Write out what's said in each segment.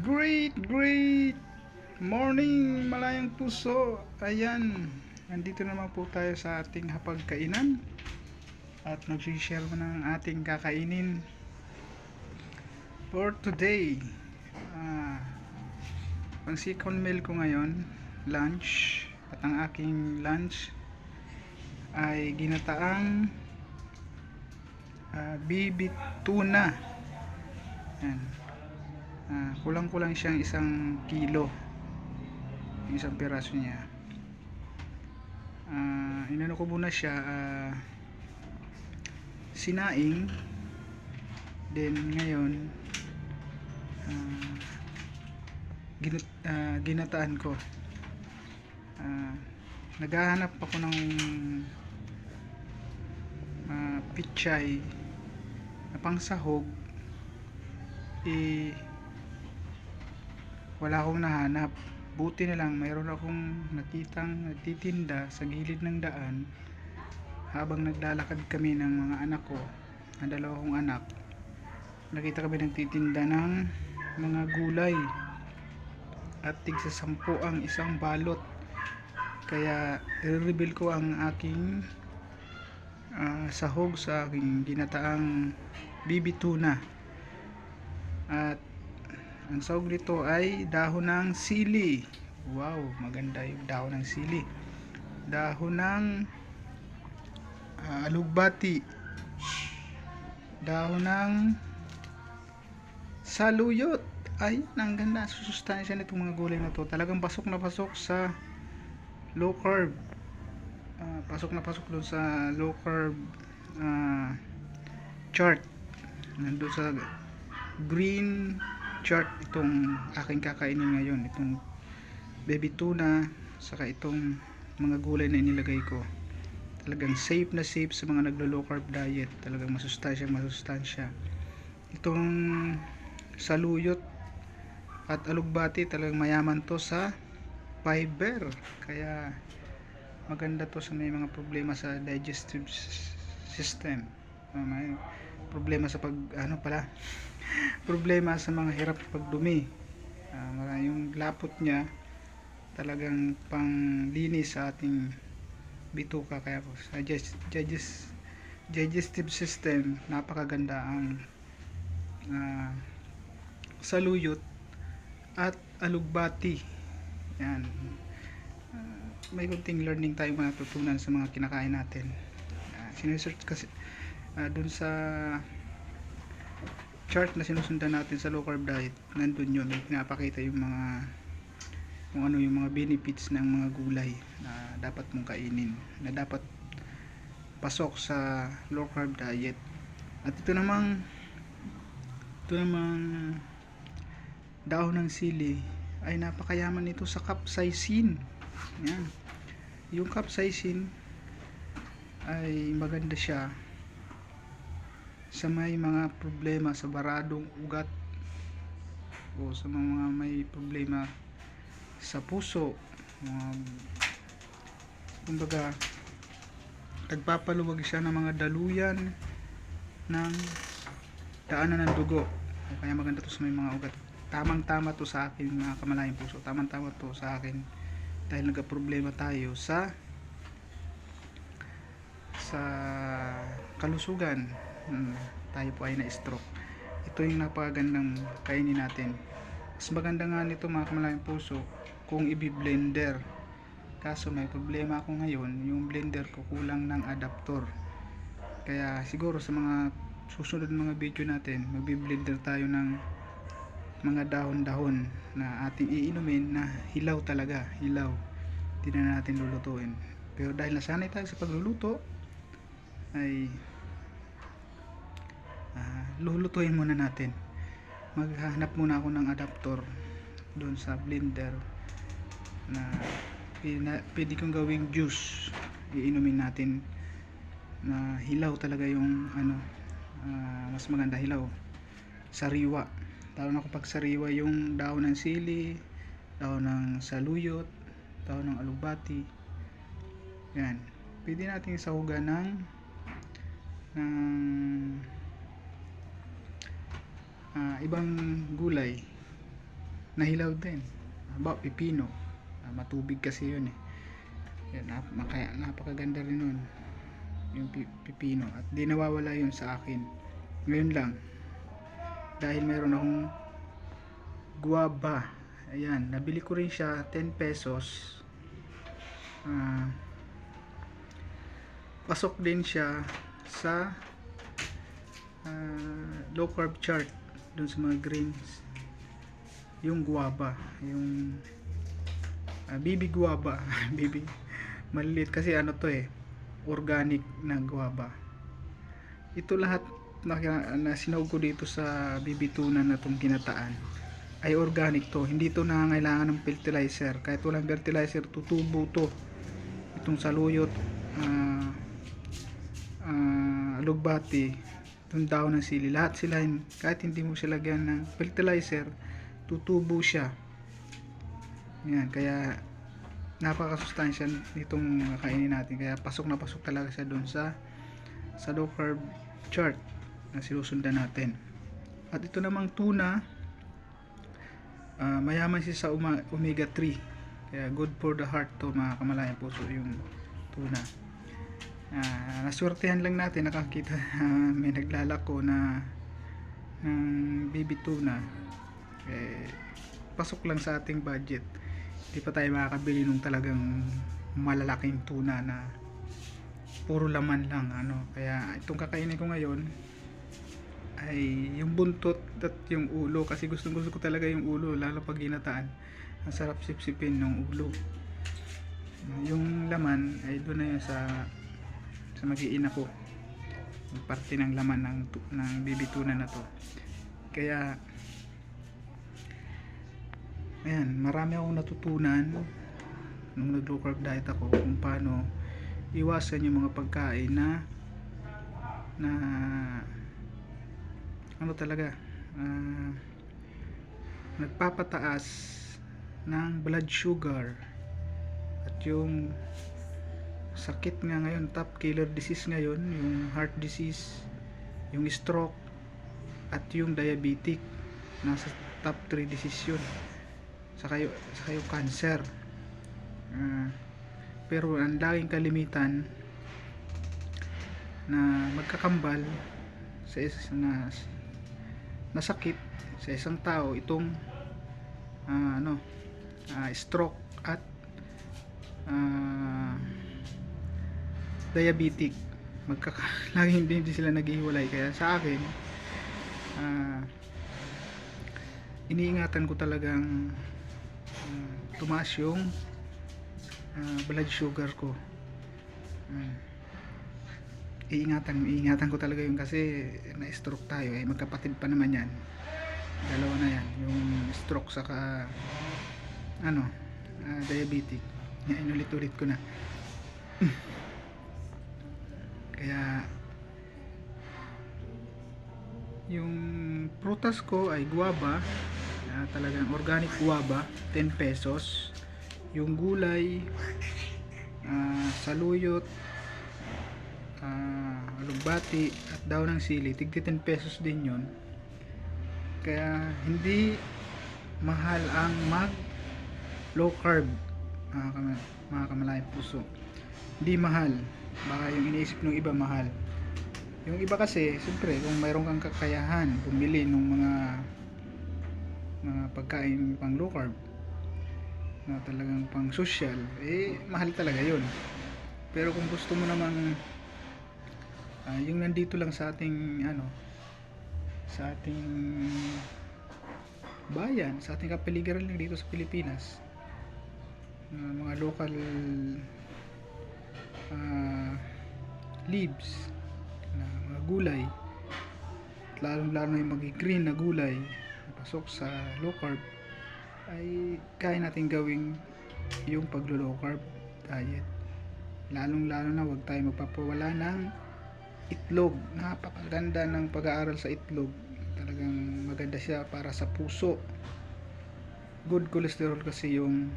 Great, great morning malayang puso. Ayan, nandito naman po tayo sa ating hapagkainan at mag-share mo ng ating kakainin for today. Ah, ang second meal ko ngayon, lunch, at ang aking lunch ay ginataang ah, bibi tuna. Yan. Ah, kulang-kulang siyang isang kilo. Yung isang piraso niya. Ah, inano ko muna siya ah, sinaing. Then ngayon ah, ginat, ah, ginataan ko. Ah, naghahanap ako ng ah, pichay na pangsahog eh wala akong nahanap. Buti na lang mayroon akong nakitang nagtitinda sa gilid ng daan habang naglalakad kami ng mga anak ko ang dalawa anak. Nakita kami nagtitinda ng mga gulay at tigsa sampu ang isang balot. Kaya i-reveal ko ang aking ah, sahog sa aking ginataang bibi tuna. At ang sahog nito ay dahon ng sili. Wow, maganda yung dahon ng sili. Dahon ng ah, alugbati. Dahon ng saluyot. Ay, ang ganda. Susustansya nitong mga gulay na to. Talagang pasok na pasok sa low carb. Ah, pasok na pasok doon sa low carb ah, chart. Nandun sa green chart itong aking kakainin ngayon itong baby tuna saka itong mga gulay na inilagay ko. Talagang safe na safe sa mga naglo low carb diet. Talagang masustansya masustansya. Itong saluyot at alugbati talagang mayaman to sa fiber. Kaya maganda to sa may mga problema sa digestive system. May problema sa pag ano pala problema sa mga hirap pagdumi. Mara- yung lapot niya talagang panglinis sa ating bituka kaya po sa digest, digest, digestive system napakaganda ang ah, saluyot at alugbati. Yan. Ah, may kunting learning tayo matutunan sa mga kinakain natin. Uh, sinesearch kasi ah, dun sa chart na sinusundan natin sa low carb diet nandun yun. Pinapakita yung mga kung ano yung mga benefits ng mga gulay na dapat mong kainin na dapat pasok sa low carb diet. At ito namang ito namang dahon ng sili ay napakayaman nito sa capsaicin. Yan. Yung capsaicin ay maganda siya sa may mga problema sa baradong ugat o sa mga may problema sa puso mga kumbaga nagpapaluwag siya ng mga daluyan ng daanan ng dugo. Kaya maganda to sa may mga ugat. Tamang tama to sa akin mga kamalayang puso. Tamang tama to sa akin dahil nagka-problema tayo sa sa kalusugan hmm, tayo po ay na-stroke. Ito yung napakagandang kainin natin. Mas maganda nga nito mga kamalayang puso kung i-blender. Kaso may problema ako ngayon yung blender ko kulang ng adaptor. Kaya siguro sa mga susunod mga video natin magbi-blender tayo ng mga dahon-dahon na ating iinumin na hilaw talaga hilaw. Hindi na natin lulutuin. Pero dahil nasanay tayo sa pagluluto ay lulutuin muna natin. Maghahanap muna ako ng adaptor doon sa blender na pwede kong gawing juice. Iinumin natin na hilaw talaga yung ano ah, mas maganda hilaw. Sariwa. Lalo na kapag sariwa yung daon ng sili daon ng saluyot daon ng alugbati yan. Pwede natin sahugan ng ng ah, ibang gulay nahilaw din. Aba, pipino. Ah, matubig kasi yun eh. Yan, nap makaya, napakaganda rin nun yung pi- pipino. At di nawawala yun sa akin. Ngayon lang dahil meron akong guava. Ayan nabili ko rin siya 10 pesos. Ah, pasok din siya sa ah, low carb chart dun sa mga greens. Yung guava yung ah, bibi guava. Bibi maliliit kasi ano to eh organic na guava. Ito lahat na, na sinawag ko dito sa bibi tuna na itong ginataan ay organic to. Hindi to nangangailangan ng fertilizer. Kahit walang fertilizer tutubo to. Itong saluyot ah ah, alugbati itong daon ng sili. Lahat sila kahit hindi mo siya lagyan ng fertilizer tutubo siya. Yan kaya napakasustansya nitong kainin natin. Kaya pasok na pasok talaga siya doon sa sa low carb chart na sinusundan natin. At ito namang tuna ah, mayaman siya sa omega 3 kaya good for the heart to mga kamalayang puso yung tuna Ah, naswertehan lang natin nakakita ah, may naglalako na ng baby tuna eh, pasok lang sa ating budget. Hindi pa tayo makakabili nung talagang malalaking tuna na puro laman lang ano. Kaya itong kakainin ko ngayon ay yung buntot at yung ulo kasi gustong gusto ko talaga yung ulo lalo pag ginataan. Ang sarap sipsipin ng ulo. Yung laman ay doon na yun sa sa magiina ko. Parte ng laman ng, ng baby tuna na to. Kaya ayan marami akong natutunan nung nag low carb diet ako kung paano iwasan yung mga pagkain na na ano talaga ah, nagpapataas ng blood sugar at yung sakit nga ngayon top killer disease ngayon yung heart disease yung stroke at yung diabetic. Nasa top 3 disease yun. Saka yung, saka yung cancer. Ah, pero ang laging kalimitan na magkakambal sa is, na, na sakit sa isang tao itong ah, ano ah, stroke at ah, diabetic magkaka laging hindi, hindi sila naghihiwalay. Kaya sa akin ah, iniingatan ko talagang ah, tumaas yung ah, blood sugar ko. Ah, iingatan iingatan ko talaga yun kasi na stroke tayo eh magkapatid pa naman yan. Dalawa na yan yung stroke saka ano ah, diabetic. Yan inulit-ulit ko na kaya yung prutas ko ay guava. Ah, talagang organic guava 10 pesos. Yung gulay ah, saluyot ah, alugbati at daw ng sili tigti 10 pesos din yon kaya hindi mahal ang mag low carb mga, kama- mga kamalayang puso. Hindi mahal baka yung iniisip ng iba mahal. Yung iba kasi siyempre kung mayroon kang kakayahan bumili ng mga mga pagkain pang low carb na talagang pang social eh mahal talaga yun. Pero kung gusto mo namang ah, yung nandito lang sa ating ano sa ating bayan sa ating kapaligiran lang dito sa Pilipinas na mga local ah, leaves na mga gulay. Lalo na yung mga green na gulay na pasok sa low carb ay kaya natin gawing yung paglo low carb diet. Lalong lalo na wag tayo magpapawala ng itlog. Napakaganda ng pag-aaral sa itlog. Talagang maganda siya para sa puso. Good cholesterol kasi yung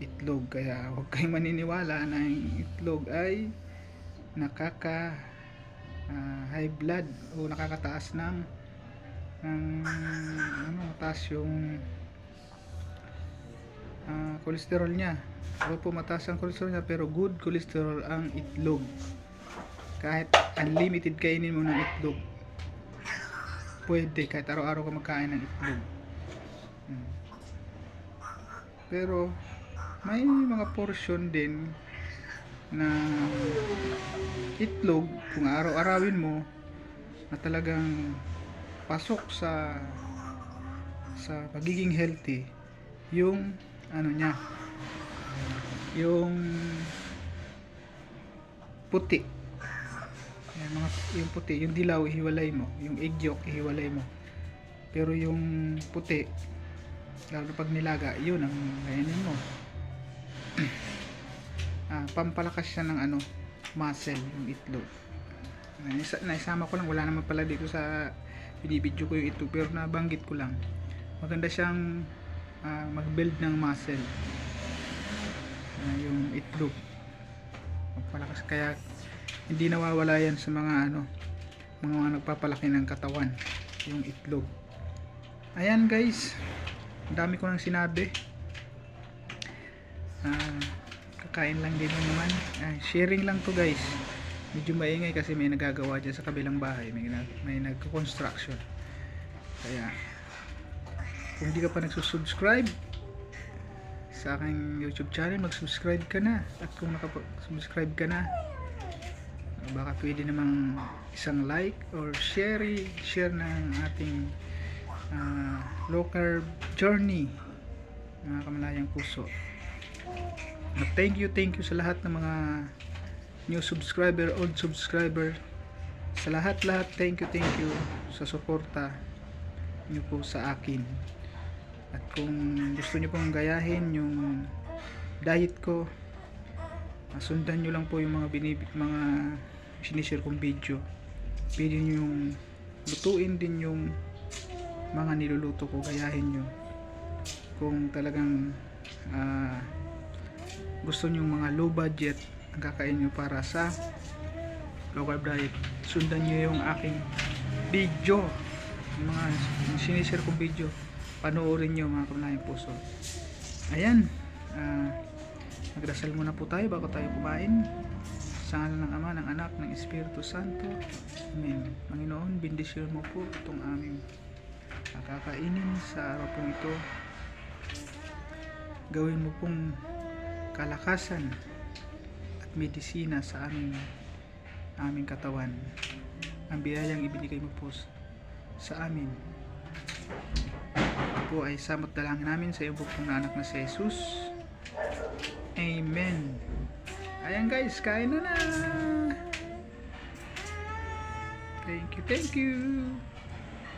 itlog kaya huwag kayong maniniwala na yung itlog ay nakaka ah, high blood o nakakataas ng ng ano taas yung ah, cholesterol niya. Ako po mataas ang cholesterol niya pero good cholesterol ang itlog. Kahit unlimited kainin mo ng itlog. Pwede kahit araw-araw ka magkain ng itlog. Hmm. Pero may mga portion din na itlog. Kung araw-arawin mo na talagang pasok sa sa pagiging healthy yung ano niya yung puti. Yan, mga, yung puti yung dilaw ihiwalay mo. Yung egg yolk ihiwalay mo. Pero yung puti lalo pag nilaga yun ang kainin mo ah, pampalakas siya ng ano muscle yung itlog. Naisa, naisama ko lang wala naman pala dito sa binibidyo ko yung itlog pero nabanggit ko lang. Maganda siyang ah, mag build ng muscle. Ah, yung itlog. Pampalakas kaya hindi nawawala yan sa mga ano mga, nagpapalaki ng katawan yung itlog. Ayan guys. Dami ko nang sinabi Ah, kakain lang din naman. Ah, sharing lang to guys. Medyo maingay kasi may nagagawa dyan sa kabilang bahay. May, nag, may nagko-construction. Kaya kung di ka pa nagsusubscribe sa aking youtube channel mag-subscribe ka na. At kung nakapag-subscribe ka na baka pwede namang isang like or share share ng ating low carb journey mga kamalayang puso at thank you thank you sa lahat ng mga new subscriber old subscriber. Sa lahat lahat thank you thank you sa suporta nyo po sa akin. At kung gusto nyo pong gayahin yung diet ko sundan nyo lang po yung mga binib mga sinishare kong video. Pwede nyo yung lutuin din yung mga niluluto ko gayahin nyo kung talagang ah, gusto nyo mga low budget ang kakain nyo para sa low carb diet. Sundan nyo yung aking video. Yung mga sinishare kong video. Panoorin nyo mga kamlayang puso. Ayan ah, magdasal muna po tayo bago tayo kumain. Sa ngalan ng Ama, ng Anak, ng Espiritu Santo. Amen. Panginoon, bindisyon mo po itong aming kakainin sa araw pong ito. Gawin mo pong kalakasan at medisina sa aming aming katawan. Ang biyayang ibinigay mo po sa amin. Po ay samot dalangin namin sa iyong pong anak na si Jesus. Amen. Ayan guys kain na na. Thank you thank you